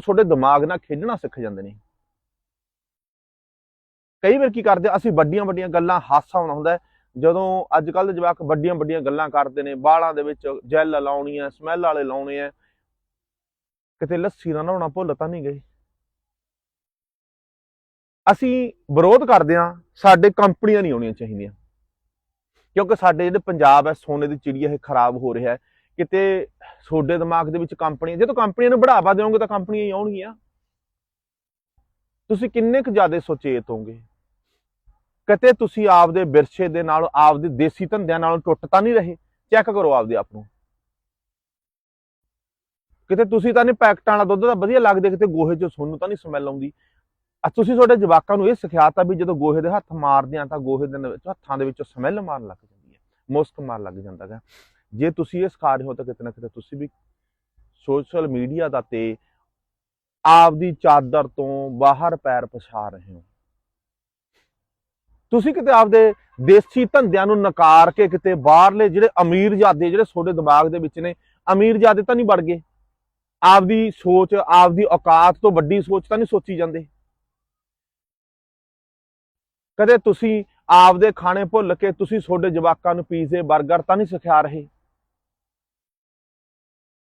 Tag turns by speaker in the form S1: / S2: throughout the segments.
S1: ਤੁਹਾਡੇ ਦਿਮਾਗ ਨਾਲ ਖੇਡਣਾ ਸਿੱਖ ਜਾਂਦੇ ਨੇ। ਕਈ ਵਾਰ ਕੀ ਕਰਦੇ ਅਸੀਂ ਵੱਡੀਆਂ ਵੱਡੀਆਂ ਗੱਲਾਂ, ਹਾਸਾ ਆਉਣਾ ਹੁੰਦਾ ਜਦੋਂ ਅੱਜ ਕੱਲ ਦੇ ਜਵਾਕ ਵੱਡੀਆਂ ਵੱਡੀਆਂ ਗੱਲਾਂ ਕਰਦੇ ਨੇ ਬਾਲਾਂ ਦੇ ਵਿੱਚ ਜੈਲ ਲਾਉਣੀ ਹੈ ਸਮੈਲ ਵਾਲੇ ਲਾਉਣੇ ਆ। ਕਿਤੇ ਲੱਸੀ ਨਾਲ ਨਹਾਉਣਾ ਭੁੱਲ ਤਾਂ ਨਹੀਂ ਗਏ। ਅਸੀਂ ਵਿਰੋਧ ਕਰਦੇ ਹਾਂ, ਸਾਡੇ ਕੰਪਨੀਆਂ ਨਹੀਂ ਆਉਣੀਆਂ ਚਾਹੀਦੀਆਂ। ਕਿਉਂਕਿ ਸਾਡੇ ਜਿਹੜੇ ਪੰਜਾਬ ਹੈ, ਸੋਨੇ ਦੀ ਚਿੜੀ ਇਹ ਖਰਾਬ ਹੋ ਰਿਹਾ ਹੈ। ਕਿਤੇ ਤੁਹਾਡੇ ਦਿਮਾਗ ਦੇ ਵਿੱਚ ਕੰਪਨੀਆਂ ਜਦੋਂ ਕੰਪਨੀਆਂ ਨੂੰ ਬੜਾਵਾ ਦਿਓਗੇ ਤਾਂ ਕੰਪਨੀਆਂ ਹੀ ਆਉਣਗੀਆਂ। ਤੁਸੀਂ ਕਿੰਨੇ ਕੁ ਜ਼ਿਆਦਾ ਸੁਚੇਤ ਹੋਗੇ ਕਿਤੇ ਤੁਸੀਂ ਆਪਦੇ ਵਿਰਸੇ ਦੇ ਨਾਲ, ਆਪਦੇ ਦੇਸੀ ਧੰਦਿਆਂ ਨਾਲੋਂ ਟੁੱਟ ਤਾਂ ਨਹੀਂ ਰਹੇ? ਚੈੱਕ ਕਰੋ ਆਪਦੇ ਆਪ ਨੂੰ। ਕਿਤੇ ਤੁਸੀਂ ਤਾਂ ਨਹੀਂ ਪੈਕਟਾਂ ਵਾਲਾ ਦੁੱਧ ਦਾ ਵਧੀਆ ਲੱਗਦੇ, ਕਿਤੇ ਗੋਹੇ 'ਚ ਤੁਹਾਨੂੰ ਤਾਂ ਨਹੀਂ ਸਮੈਲ ਆਉਂਦੀ। ਆ ਤੁਸੀਂ ਤੁਹਾਡੇ ਜਵਾਕਾਂ ਨੂੰ ਇਹ ਸਿਖਾਤਾ ਵੀ ਜਦੋਂ ਗੋਹੇ ਦੇ ਹੱਥ ਮਾਰਦੇ ਆ ਤਾਂ ਗੋਹੇ ਦੇ ਹੱਥਾਂ ਦੇ ਵਿੱਚੋਂ ਸਮੈਲ ਮਾਰਨ ਲੱਗ ਜਾਂਦੀ ਹੈ, ਮੁਸਕ ਮਾਰਨ ਲੱਗ ਜਾਂਦਾ ਹੈ ਜੇ ਤੁਸੀਂ ਇਹ ਸਿਖਾ ਰਹੇ ਹੋ ਤਾਂ ਕਿਤੇ ਨਾ ਕਿਤੇ ਤੁਸੀਂ ਵੀ ਸੋਸ਼ਲ ਮੀਡੀਆ ਦਾ ਤੇ ਆਪਦੀ ਚਾਦਰ ਤੋਂ ਬਾਹਰ ਪੈਰ ਪਛਾ ਰਹੇ ਹੋ। ਤੁਸੀਂ ਕਿਤੇ ਆਪਦੇ ਦੇਸੀ ਧੰਦਿਆਂ ਨੂੰ ਨਕਾਰ ਕੇ ਕਿਤੇ ਬਾਹਰਲੇ ਜਿਹੜੇ ਅਮੀਰ ਜਾਦੇ, ਜਿਹੜੇ ਤੁਹਾਡੇ ਦਿਮਾਗ ਦੇ ਵਿੱਚ ਨੇ, ਅਮੀਰ ਜਾਦੇ ਤਾਂ ਨਹੀਂ ਵੜ ਗਏ? ਆਪਦੀ ਸੋਚ, ਆਪਦੀ ਔਕਾਤ ਤੋਂ ਵੱਡੀ ਸੋਚ ਤਾਂ ਨਹੀਂ ਸੋਚੀ ਜਾਂਦੇ? ਕਦੇ ਤੁਸੀਂ ਆਪਦੇ ਖਾਣੇ ਭੁੱਲ ਕੇ ਤੁਸੀਂ ਤੁਹਾਡੇ ਜਵਾਕਾਂ ਨੂੰ ਪੀਜ਼ੇ 버ਗਰ ਤਾਂ ਨਹੀਂ ਸਿਖਾ ਰਹੇ?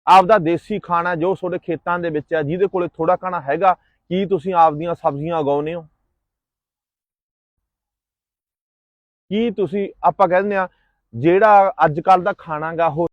S1: ਆਪਦਾ ਦੇਸੀ ਖਾਣਾ ਜੋ ਤੁਹਾਡੇ ਖੇਤਾਂ ਦੇ ਵਿੱਚ ਹੈ, ਜਿਹਦੇ ਕੋਲੇ ਥੋੜਾ ਖਾਣਾ ਹੈਗਾ, ਕੀ ਤੁਸੀਂ ਆਪਦੀਆਂ ਸਬਜ਼ੀਆਂ ਉਗਾਉਂਦੇ ਹੋ? ਕੀ ਤੁਸੀਂ, ਆਪਾਂ ਕਹਿੰਦੇ ਆ ਜਿਹੜਾ ਅੱਜ ਕੱਲ ਦਾ ਖਾਣਾਗਾ ਉਹ